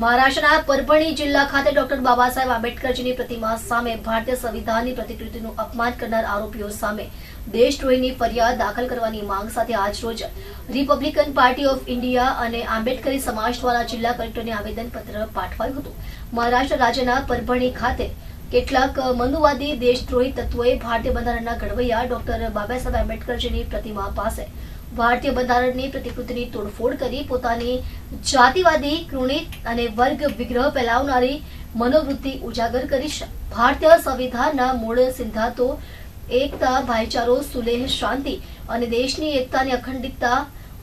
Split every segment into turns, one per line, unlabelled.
મહારાષ્ટ્રના પરભણી જિલ્લા ખાતે ડોક્ટર બાબા સાહેબ આંબેડકરજીની પ્રતિમા સામે ભારતીય સંવિધાનની પ્રતિકૃતિનું અપમાન કરનાર આરોપીઓ સામે દેશદ્રોહીની ફરિયાદ દાખલ કરવાની માંગ સાથે આજરોજ રિપબ્લિકન પાર્ટી ઓફ ઇન્ડિયા અને આંબેડકરી સમાજ દ્વારા જિલ્લા કલેક્ટરને આવેદનપત્ર પાઠવાયું હતું. મહારાષ્ટ્ર રાજ્યના પરભણી ખાતે કેટલાક મનુવાદી દેશદ્રોહી તત્વોએ ભારતીય બંધારણના ઘડવૈયા ડોક્ટર બાબા સાહેબ આંબેડકરજીની પ્રતિમા પાસે ભારતીય બંધારણની પ્રતિકૃતિની તોડફોડ કરી પોતાની જાતિવાદી કૃણિત અને વર્ગ વિગ્રહ ફેલાવનારી મનોવૃત્તિ ઉજાગર કરી છે ભારતીય સંવિધાનના મૂળ સિદ્ધાંતો, એકતા, ભાઈચારો, સુલેહ, શાંતિ અને દેશની એકતાની અખંડિતતા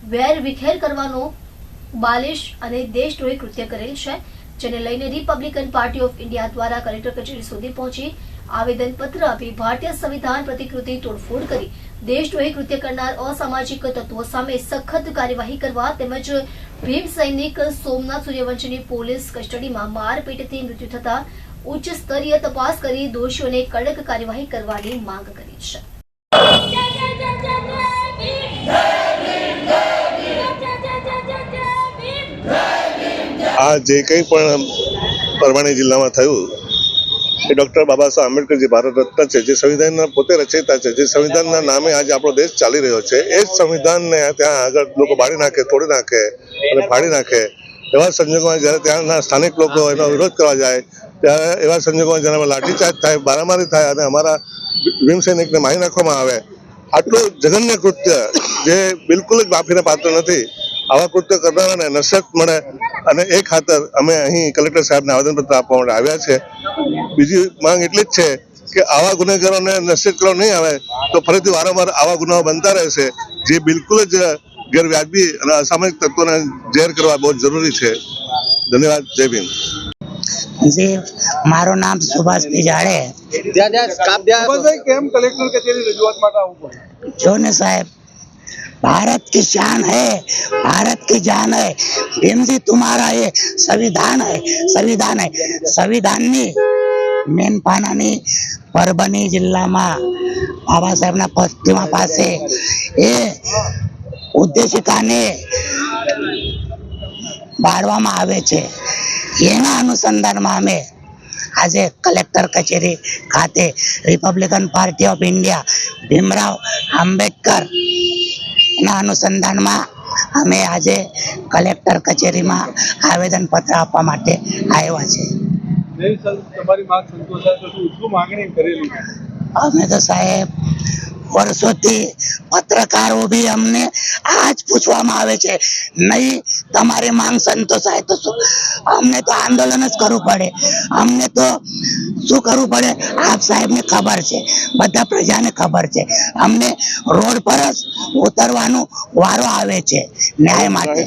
વેર વિખેર કરવાનો બાલિશ અને દેશદ્રોહી કૃત્ય કરેલ છે. જેને લઈને રિપબ્લિકન પાર્ટી ઓફ ઇન્ડિયા દ્વારા કલેક્ટર કચેરી સુધી પહોંચી આવેદનપત્ર આપી ભારતીય સંવિધાન પ્રતિકૃતિ તોડફોડ કરી. દેશદ્રોહી કૃત્ય કરનાર અસામાજિક તત્વો સામે સખત કાર્યવાહી કરવા તેમજ ભીમ સૈનિક સોમનાથ સૂર્યવંશીની પોલીસ કસ્ટડીમાં મારપીટથી મૃત્યુ થતા ઉચ્ચ સ્તરીય તપાસ કરી દોષીઓને કડક કાર્યવાહી કરવાની માંગ કરી છે.
આ જે કંઈ પણ પરવાણી જિલ્લામાં થયું, એ ડૉક્ટર બાબા સાહેબ આંબેડકર ભારત રત્ન છે, જે સંવિધાનના પોતે રચયતા છે, જે સંવિધાનના નામે આજે આપણો દેશ ચાલી રહ્યો છે, એ જ સંવિધાનને ત્યાં આગળ લોકો બાળી નાખે, તોડી નાખે અને ફાડી નાખે. એવા સંજોગોમાં જ્યારે ત્યાંના સ્થાનિક લોકો એનો વિરોધ કરવા જાય, ત્યારે એવા સંજોગોમાં જેનામાં લાઠીચાર્જ થાય મારામારી થાય અને અમારા ભીમ સૈનિકને મારી નાખવામાં આવે, આટલું જઘન્ય કૃત્ય જે બિલકુલ જ માફીને પાત્ર નથી. આવા કૃત્ય કરનારાને નશક મળે અને એ ખાતર અમે અહીં કલેક્ટર સાહેબને આવેદનપત્ર આપવા માટે આવ્યા છે. બીજી માંગ એટલી જ છે કે આવા ગુનેગારોને નશિત કરવા નહીં આવે તો ફરીથી વારંવાર આવા ગુનાઓ બનતા રહેશે જે બિલકુલ જ ગેરવ્યાજબી અને અસામાજિક તત્વોને ઝેર કરવા બહુ જરૂરી છે. ધન્યવાદ. જય ભીમ.
જી મારું નામ સુભાષ પિજાડે
જો ને કાપ
भारत की शान है भारत की जान है भीम जी तुम्हारा ये संविधान है संविधान है સંવિધાનની મેન પાનાની પરભણી જિલ્લામાં બાબા સાહેબના પ્રતિમા પાસે એ ઉદ્દેશિકાને બાળવામાં આવે છે એના અનુસંધાનમાં અમે આજે કલેક્ટર કચેરી ખાતે Republican Party of India Bhimrao Ambedkar ના અનુસંધાનમાં અમે આજે કલેક્ટર કચેરીમાં આવેદન પત્ર આપવા માટે આવ્યા છે. અમે તો સાહેબ વર્ષોથી પત્રકારો બી અમને આ જ પૂછવામાં આવે છે. નહીં તમારી માંગ સંતોષાય તો શું? અમને તો આંદોલન જ કરવું પડે. અમને તો શું કરવું પડે? આપ સાહેબને ખબર છે. બધા પ્રજાને ખબર છે. અમને રોડ પર જ ઉતરવાનો વારો આવે છે. ન્યાય માટે.